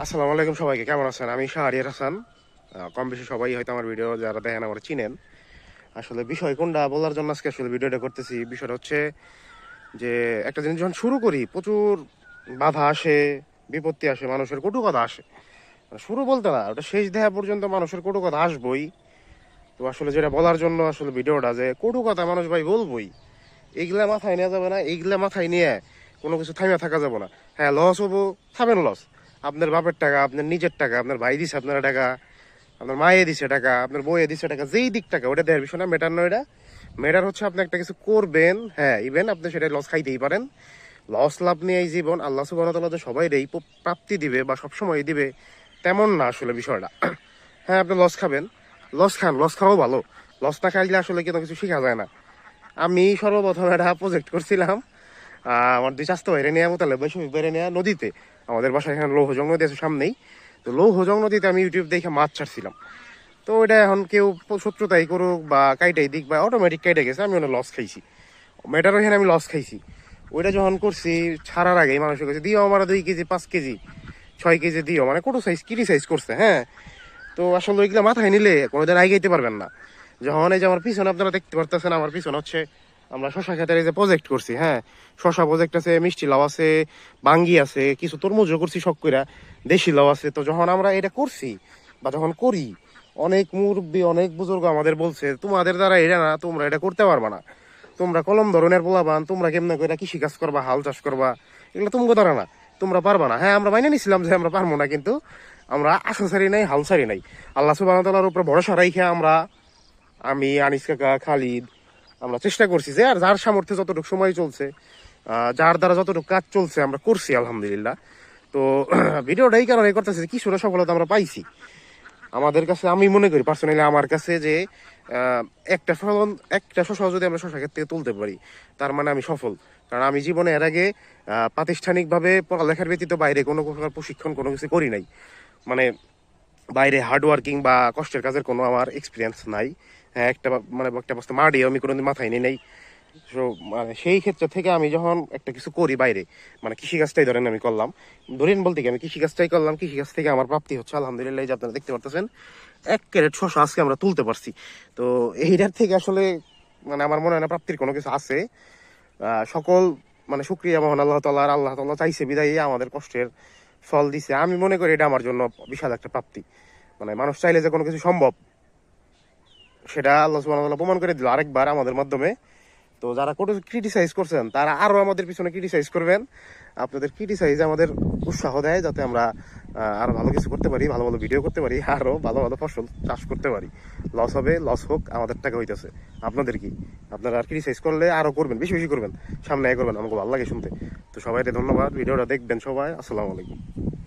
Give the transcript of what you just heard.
আসসালামু আলাইকুম সবাইকে, কেমন আছেন? আমি শাহরিয়ার হাসান। কম বেশি সবাই হয়তো আমার ভিডিও যারা দেখেন আমার চিনেন। আসলে বিষয় কোনটা বলার জন্য আজকে আসলে ভিডিওটা করতেছি, বিষয়টা হচ্ছে যে একটা জিনিস যখন শুরু করি, প্রচুর বাধা আসে, বিপত্তি আসে, মানুষের কটু কথা আসে। মানে শুরু বলতে না, ওটা শেষ দেহা পর্যন্ত মানুষের কটু কথা আসবই। তো আসলে যেটা বলার জন্য আসলে ভিডিওটা যে কটু কথা মানুষ ভাই বলবই, এইগুলা মাথায় নেওয়া যাবে না, এইগুলা মাথায় নিয়ে কোনো কিছু থামিয়া থাকা যাবে না। হ্যাঁ লস হব, থামেন লস আপনার বাপের টাকা, আপনার নিজের টাকা, আপনার ভাই দিছে আপনার টাকা, আপনার মায়ে দিছে টাকা, আপনার বইয়ে দিছে টাকা, যেই দিক টাকা, ওটা দেওয়ার বিষয় না মেটার নয় এটা মেটার হচ্ছে আপনি একটা কিছু করবেন হ্যাঁ ইভেন আপনি সেটা লস খাইতেই পারেন। লস লাভ নিয়ে এই জীবন, আল্লাহ সুবাহ যে সবাই এই প্রাপ্তি দিবে বা সবসময় দিবে, তেমন না আসলে বিষয়টা। হ্যাঁ আপনি লস খাবেন। লস খান লস খাওয়াও ভালো। লস না খাইলে আসলে কোনো কিছু শেখা যায় না। আমি সর্বপ্রথম একটা প্রজেক্ট করছিলাম। আমার দুই চাস্তো বাইরে নেওয়া মোতালে বৈশমিক বাইরে নেওয়া নদীতে। আমাদের বাসায় এখানে লৌহজং নদী আছে সামনেই। তো লৌহজং নদীতে আমি ইউটিউব দেখে মাছ ছাড়ছিলাম। তো ওইটা এখন কেউ শত্রুতাই করুক বা কাইটাই দিক বা অটোমেটিক কাইটে গেছে, আমি ওটা লস খাইছি। মেটারও এখানে আমি লস খাইছি। ওইটা যখন করছি, ছাড়ার আগেই মানুষের কাছে, দিও আমার দুই কেজি, পাঁচ কেজি, ছয় কেজি দিও। মানে কত সাইজ কিরি সাইজ করছে হ্যাঁ? তো আসলে ওইগুলো মাথায় নিলে কোনোদিন আগাইতে পারবেন না। যখন এই যে আমার পিছনে আপনারা দেখতে পারতেছেন, আমার পিছনে হচ্ছে আমরা শশা ক্ষেতের এই যে প্রজেক্ট করছি হ্যাঁ? শশা প্রজেক্ট আছে, মিষ্টি লাউ আছে, বাঙ্গি আছে, কিছু তরমুজও করছি শখ দেশি লাউ আছে। তো যখন আমরা এটা করছি বা যখন করি, অনেক মুরব্বী, অনেক বুজুর্গ আমাদের বলছে, তোমাদের দ্বারা এটা না, তোমরা এটা করতে পারবা না। তোমরা কলম ধরনের পোলাবান তোমরা কেমনে করে কৃষি কাজ করবা, হাল চাষ করবা, এগুলো তোমাকে দ্বারা না। তোমরা পারবা না। হ্যাঁ আমরা মাইনে নিছিলাম যে আমরা পারব না, কিন্তু আমরা আশা সারি নাই, হাল সারি নাই। আল্লাহ সুবাহ তালার উপরে ভরসা রাইখে আমরা, আমি, আনিস কাকা, খালিদ আমরা চেষ্টা করছি যে, আর যার সামর্থ্যে যতটুকু সময় চলছে যার দ্বারা যতটুকু কাজ চলছে আমরা করছি, আলহামদুলিল্লাহ। তো, ভিডিওটা এই কারণে করতেছি যে কিছুটা সফলতা আমরা পাইছি। আমাদের কাছে, আমি মনে করি পার্সোনালি আমার কাছে যে একটা ফলন একটা শশা যদি আমরা শশা ক্ষেত থেকে তুলতে পারি, তার মানে আমি সফল। কারণ আমি জীবনে এর আগে প্রাতিষ্ঠানিকভাবে পড়ালেখার ব্যতীত বাইরে কোনো প্রকার প্রশিক্ষণ, কোনো কিছু করি নাই। মানে বাইরে হার্ড ওয়ার্কিং বা কষ্টের কাজের কোনো আমার এক্সপিরিয়েন্স নাই। হ্যাঁ একটা মানে একটা বস্তা মাড়ি আমি কোনোদিন মাথায় নিই নাই। So, মানে সেই ক্ষেত্র থেকে আমি যখন একটা কিছু করি বাইরে মানে কৃষিকাজটাই ধরেন আমি করলাম। ধরেন বলতে কি আমি কৃষিকাজটাই করলাম কৃষিকাজ থেকে আমার প্রাপ্তি হচ্ছে আলহামদুলিল্লাহ যে আপনারা দেখতে পারতেছেন এক ক্যারেট শশা আজকে আমরা তুলতে পারছি। তো এইটার থেকে আসলে মানে আমার মনে হয় না প্রাপ্তির কোনো কিছু আছে। সকল মানে শুক্রিয়া মহান আল্লাহ তাল্লাহ আল্লাহ তাল্লাহ চাইছে বিদায়ী আমাদের কষ্টের ফল দিছে। আমি মনে করি এটা আমার জন্য বিশাল একটা প্রাপ্তি। মানে মানুষ চাইলে যে কোনো কিছু সম্ভব। সেটা আল্লাহ সুবহানাহু প্রমাণ করে দিল আরেকবার আমাদের মাধ্যমে। তো যারা কোনো ক্রিটিসাইজ করছেন তারা আরও আমাদের পিছনে ক্রিটিসাইজ করবেন। আপনাদের ক্রিটিসাইজ আমাদের উৎসাহ দেয় যাতে আমরা আহ, আরও ভালো কিছু করতে পারি ভালো ভালো ভিডিও করতে পারি আরও ভালো ভালো ফসল চাষ করতে পারি। লস হবে লস হোক আমাদের টাকা হইতেছে। আপনাদের কি? আপনারা আর ক্রিটিসাইজ করলে আরও করবেন বেশি বেশি করবেন। সামনে করবেন আমাকে ভালো লাগে শুনতে। তো সবাইকে ধন্যবাদ ভিডিওটা দেখবেন সবাই। আসসালামু আলাইকুম।